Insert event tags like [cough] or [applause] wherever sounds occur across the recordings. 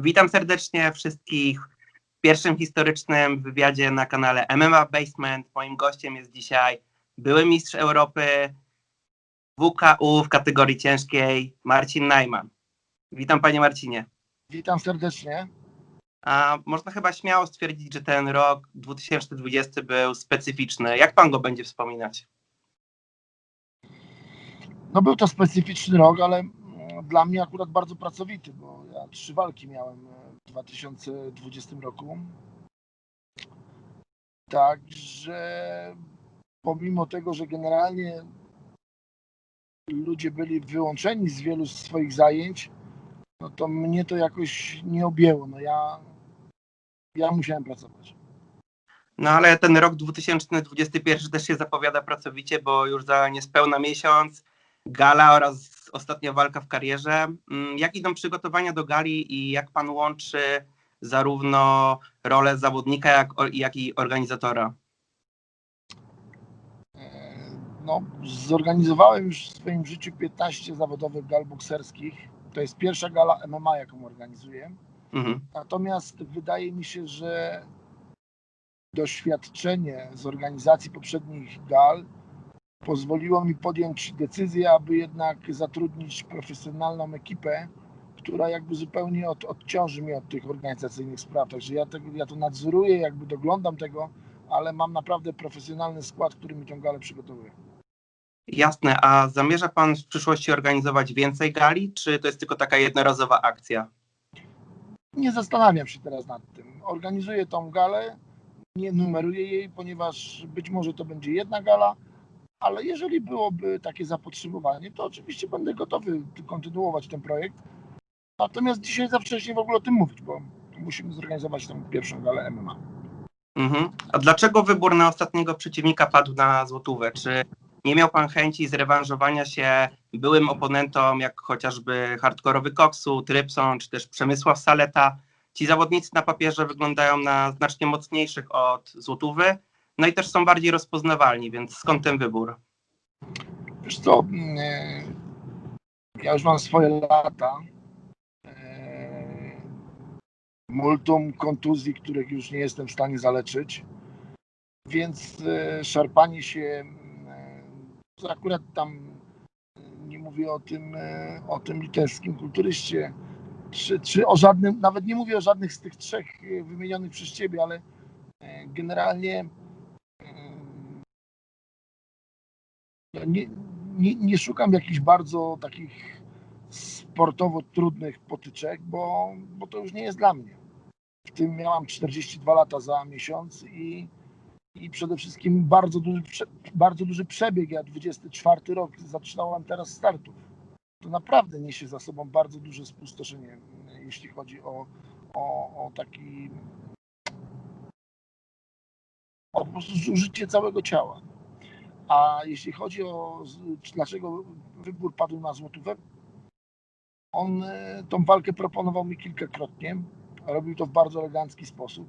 Witam serdecznie wszystkich w pierwszym historycznym wywiadzie na kanale MMA Basement. Moim gościem jest dzisiaj były mistrz Europy WKU w kategorii ciężkiej Marcin Najman. Witam panie Marcinie. Witam serdecznie. A można chyba śmiało stwierdzić, że ten rok 2020 był specyficzny. Jak pan go będzie wspominać? No był to specyficzny rok, ale dla mnie akurat bardzo pracowity, bo ja trzy walki miałem w 2020 roku. Także pomimo tego, że generalnie ludzie byli wyłączeni z wielu swoich zajęć, no to mnie to jakoś nie objęło. No ja, ja musiałem pracować. No ale ten rok 2021 też się zapowiada pracowicie, bo już za niespełna miesiąc gala oraz ostatnia walka w karierze. Mm, Jak idą przygotowania do gali i jak pan łączy zarówno rolę zawodnika, jak, jak i organizatora? E, No, zorganizowałem już w swoim życiu 15 zawodowych gal bokserskich. To jest pierwsza gala MMA, jaką organizuję. Mhm. Natomiast wydaje mi się, że doświadczenie z organizacji poprzednich gal pozwoliło mi podjąć decyzję, aby jednak zatrudnić profesjonalną ekipę, która jakby zupełnie od, odciąży mnie od tych organizacyjnych spraw. Także ja, tego, ja to nadzoruję, jakby doglądam tego, ale mam naprawdę profesjonalny skład, który mi tę galę przygotowuje. Jasne, a zamierza pan w przyszłości organizować więcej gali, czy to jest tylko taka jednorazowa akcja? Nie zastanawiam się teraz nad tym. Organizuję tą galę, nie numeruję jej, ponieważ być może to będzie jedna gala, ale jeżeli byłoby takie zapotrzebowanie, to oczywiście będę gotowy kontynuować ten projekt. Natomiast dzisiaj za wcześnie w ogóle o tym mówić, bo musimy zorganizować tę pierwszą galę MMA. Mhm. A dlaczego wybór na ostatniego przeciwnika padł na złotówę? Czy nie miał pan chęci zrewanżowania się byłym oponentom, jak chociażby hardkorowy Koksu, Trypson, czy też Przemysław Saleta? Ci zawodnicy na papierze wyglądają na znacznie mocniejszych od złotówy, no i też są bardziej rozpoznawalni, więc skąd ten wybór? Wiesz co, mm, ja już mam swoje lata. e, Multum kontuzji, których już nie jestem w stanie zaleczyć. Więc e, szarpanie się, e, akurat tam nie mówię o tym, o tym litewskim kulturyście, czy, czy o żadnym, nawet nie mówię o żadnych z tych trzech wymienionych przez ciebie, ale generalnie e, no nie, nie, nie szukam jakichś bardzo takich sportowo trudnych potyczek, bo, bo to już nie jest dla mnie. W tym miałam 42 lata za miesiąc i, i przede wszystkim bardzo duży, bardzo duży przebieg. Ja 24 rok zaczynałam teraz startów. To naprawdę niesie za sobą bardzo duże spustoszenie, jeśli chodzi o, o, o taki o po prostu zużycie całego ciała. A jeśli chodzi o dlaczego wybór padł na złotówę, on e, tą walkę proponował mi kilkakrotnie. Robił to w bardzo elegancki sposób.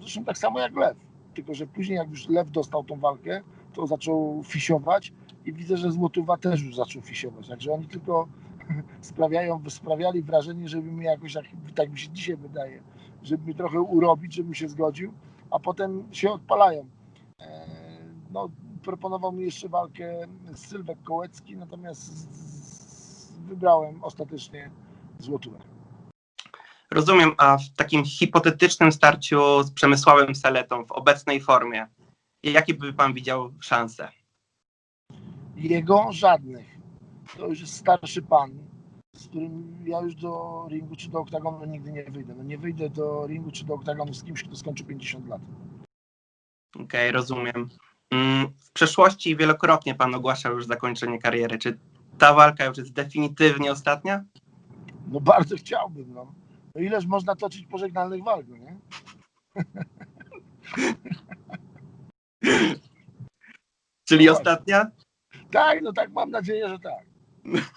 Zresztą tak samo jak Lew. Tylko, że później jak już Lew dostał tą walkę, to zaczął fisiować i widzę, że Złotówa też już zaczął fisiować. Także oni tylko [laughs] sprawiają, sprawiali wrażenie, żeby mi jakoś, tak, tak mi się dzisiaj wydaje, żeby mi trochę urobić, żebym się zgodził, a potem się odpalają. E, No, proponował mi jeszcze walkę z Sylwek Kołecki, natomiast wybrałem ostatecznie Złotówę. Rozumiem, a w takim hipotetycznym starciu z Przemysławem Saletą w obecnej formie, jakie by pan widział szanse? Jego żadnych. To już jest starszy pan, z którym ja już do ringu czy do oktagonu nigdy nie wyjdę. No nie wyjdę do ringu czy do oktagonu z kimś, kto skończy 50 lat. Okej, rozumiem. Mm, W przeszłości wielokrotnie pan ogłaszał już zakończenie kariery. Czy ta walka już jest definitywnie ostatnia? No bardzo chciałbym, no. no ileż można toczyć pożegnalnych walk, no nie? [laughs] Czyli No ostatnia? Tak, no tak, mam nadzieję, że tak. [laughs]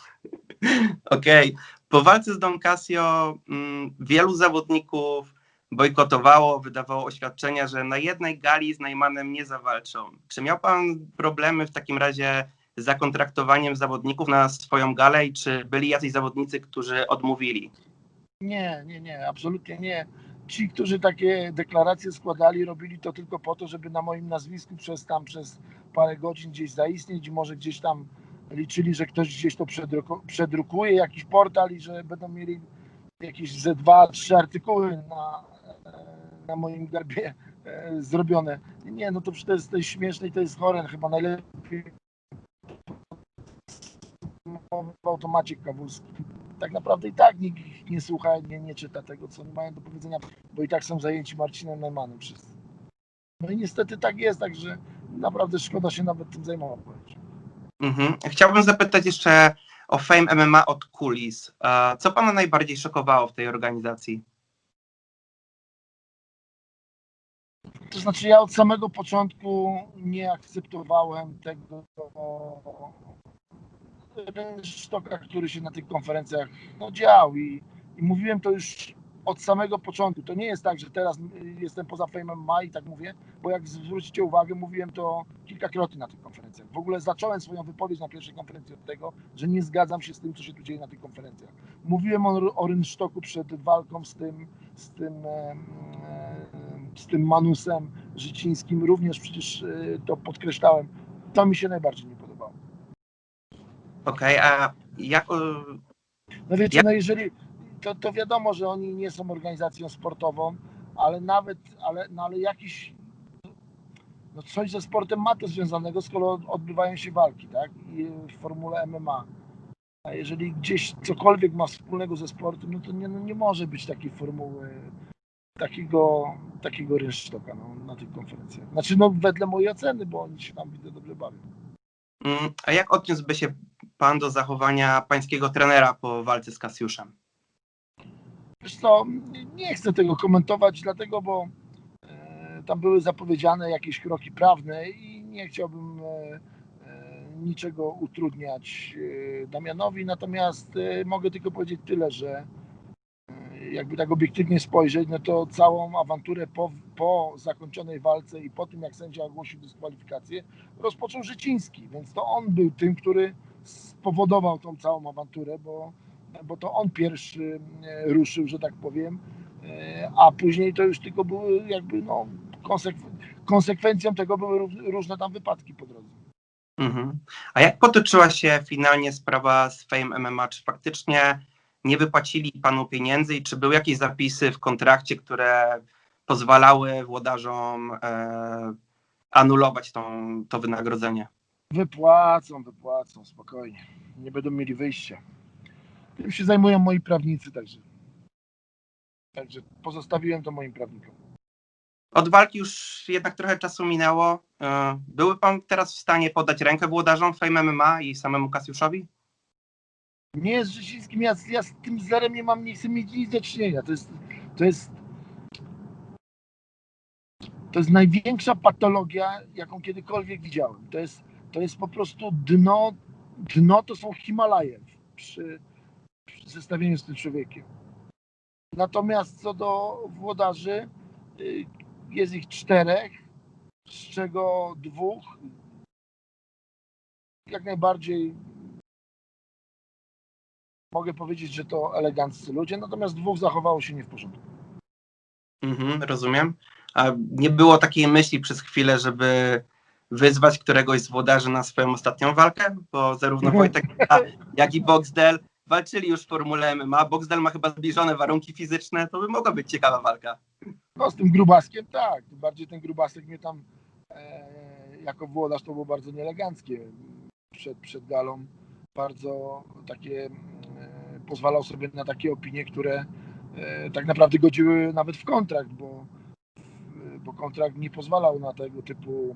Okej. Po walce z Don Casio mm, wielu zawodników bojkotowało, wydawało oświadczenia, że na jednej gali z Najmanem nie zawalczą. Czy miał pan problemy w takim razie z zakontraktowaniem zawodników na swoją galę i czy byli jacyś zawodnicy, którzy odmówili? Nie, nie, nie, absolutnie nie. Ci, którzy takie deklaracje składali, robili to tylko po to, żeby na moim nazwisku przez tam przez parę godzin gdzieś zaistnieć może gdzieś tam liczyli, że ktoś gdzieś to przedruku, przedrukuje, jakiś portal i że będą mieli jakieś ze dwa, trzy artykuły na, na moim garbie e, zrobione. Nie, no to przecież to jest, to jest śmieszne i to jest chore. Chyba najlepiej automacie Kawulski. Tak naprawdę i tak nikt ich nie słucha, nie, nie czyta tego, co oni mają do powiedzenia, bo i tak są zajęci Marcinem Neumannem wszyscy. No i niestety tak jest, także naprawdę szkoda się nawet tym zajmować. Mhm. Chciałbym zapytać jeszcze o Fame MMA od kulis. E, Co pana najbardziej szokowało w tej organizacji? To znaczy ja od samego początku nie akceptowałem tego sztoka, który się na tych konferencjach no, dział i, i mówiłem to już od samego początku. To nie jest tak, że teraz jestem poza Fame MMA i tak mówię, bo jak zwrócicie uwagę, mówiłem to kilkakrotnie na tych konferencjach. W ogóle zacząłem swoją wypowiedź na pierwszej konferencji od tego, że nie zgadzam się z tym, co się tu dzieje na tych konferencjach. Mówiłem o, o rynsztoku przed walką z tym, z tym, em, em, z tym Manusem Życińskim, również przecież y, to podkreślałem. To mi się najbardziej nie podobało. Okej, a jak. e, No wiecie, Jak- no jeżeli, to, to wiadomo, że oni nie są organizacją sportową, ale nawet, ale, no ale jakiś, no coś ze sportem ma to związanego, skoro odbywają się walki, tak, i w formule MMA. A jeżeli gdzieś cokolwiek ma wspólnego ze sportem, no to nie, no nie może być takiej formuły, takiego, takiego rynsztoka no, na tych konferencjach. Znaczy, no wedle mojej oceny, bo oni się tam widzę dobrze bawią. mm, A jak odniósłby się pan do zachowania pańskiego trenera po walce z Kasiuszem? Wiesz co, nie chcę tego komentować, dlatego, bo e, tam były zapowiedziane jakieś kroki prawne i nie chciałbym e, e, niczego utrudniać e, Damianowi, natomiast e, mogę tylko powiedzieć tyle, że jakby tak obiektywnie spojrzeć, no to całą awanturę po, po zakończonej walce i po tym, jak sędzia ogłosił dyskwalifikację, rozpoczął Życiński, więc to on był tym, który spowodował tą całą awanturę, bo bo to on pierwszy e, ruszył, że tak powiem, e, a później to już tylko były jakby no, konsekw- konsekwencją tego były ró- różne tam wypadki po drodze. Mhm. A jak potoczyła się finalnie sprawa z Fame MMA? Czy faktycznie nie wypłacili panu pieniędzy i czy były jakieś zapisy w kontrakcie, które pozwalały włodarzom e, anulować tą, to wynagrodzenie? Wypłacą, wypłacą, spokojnie. Nie będą mieli wyjścia. Tym się zajmują moi prawnicy, także. Także pozostawiłem to moim prawnikom. Od walki już jednak trochę czasu minęło. E, Były pan teraz w stanie podać rękę włodarzom Fame MMA i samemu Kasiuszowi? Nie z Życińskim, ja, ja z tym zerem nie mam, nie chcę mieć nic do czynienia. To jest, to jest, to jest największa patologia, jaką kiedykolwiek widziałem. To jest, to jest po prostu dno, dno to są Himalaje przy, przy zestawieniu z tym człowiekiem. Natomiast co do włodarzy, y, jest ich czterech, z czego dwóch jak najbardziej mogę powiedzieć, że to eleganccy ludzie, natomiast dwóch zachowało się nie w porządku. Mhm, rozumiem. A nie było takiej myśli przez chwilę, żeby wyzwać któregoś z włodarzy na swoją ostatnią walkę? Bo zarówno Wojtek, a, jak i Boxdel walczyli już w Formule MMA. Boxdel ma chyba zbliżone warunki fizyczne, to by mogła być ciekawa walka. No z tym grubaskiem tak, tym bardziej ten grubasek mnie tam e, jako włodarz to było bardzo nieeleganckie przed, przed galą. Bardzo takie e, pozwalał sobie na takie opinie, które e, tak naprawdę godziły nawet w kontrakt, bo, e, bo kontrakt nie pozwalał na tego typu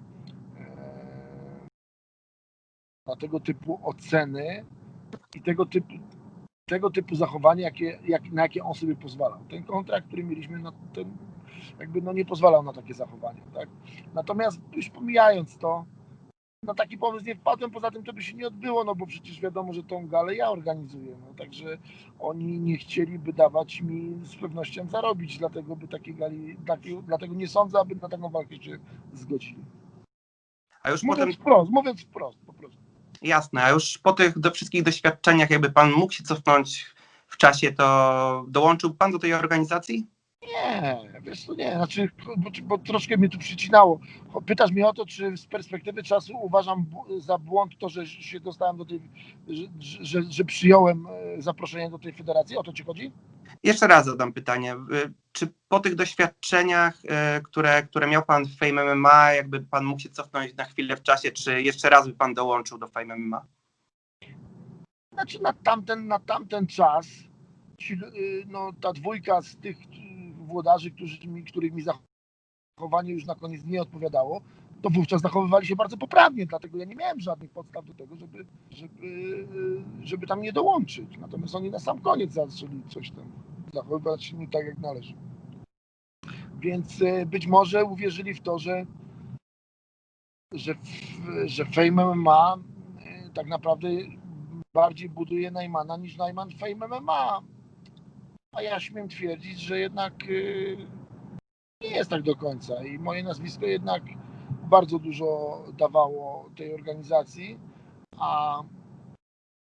e, na tego typu oceny i tego typu tego typu zachowanie, jakie, jak, na jakie on sobie pozwalał. Ten kontrakt, który mieliśmy, no, ten jakby no, nie pozwalał na takie zachowania. Tak? Natomiast już pomijając to, na taki pomysł nie wpadłem, poza tym to by się nie odbyło, no bo przecież wiadomo, że tą galę ja organizuję, no, także oni nie chcieliby dawać mi z pewnością zarobić, dlatego by takiej gali, takiej, dlatego nie sądzę, aby na taką walkę się zgodzili. A już potem, Mówiąc wprost, mówiąc wprost, po prostu. jasne, a już po tych do wszystkich doświadczeniach jakby pan mógł się cofnąć w czasie, to dołączył pan do tej organizacji? Nie, wiesz to nie, znaczy, bo, bo troszkę mnie tu przycinało. Pytasz mnie o to, czy z perspektywy czasu uważam za błąd to, że się dostałem do tej, że, że, że przyjąłem e, zaproszenie do tej federacji, o to ci chodzi? Jeszcze raz zadam pytanie. Czy po tych doświadczeniach, y, które, które miał pan w Fame MMA, jakby pan mógł się cofnąć na chwilę w czasie, czy jeszcze raz by pan dołączył do Fame MMA? Znaczy na tamten, na tamten czas y, no, ta dwójka z tych włodarzy, którzy których mi zachowanie już na koniec nie odpowiadało, to wówczas zachowywali się bardzo poprawnie, dlatego ja nie miałem żadnych podstaw do tego, żeby, żeby, żeby tam nie dołączyć. Natomiast oni na sam koniec zaczęli coś tam zachowywać się nie tak jak należy. Więc y, być może uwierzyli w to, że że, że Fame MMA y, tak naprawdę bardziej buduje Najmana niż Najman Fame MMA. A ja śmiem twierdzić, że jednak y, nie jest tak do końca i moje nazwisko jednak bardzo dużo dawało tej organizacji, a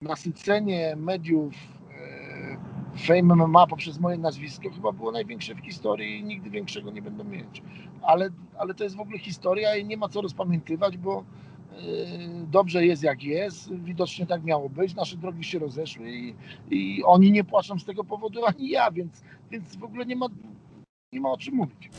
nasycenie mediów y, Fame MMA poprzez moje nazwisko chyba było największe w historii i nigdy większego nie będą mieć. Ale, ale to jest w ogóle historia i nie ma co rozpamiętywać, bo dobrze jest jak jest, widocznie tak miało być, nasze drogi się rozeszły i, i oni nie płaczą z tego powodu, ani ja, więc, więc w ogóle nie ma, nie ma o czym mówić.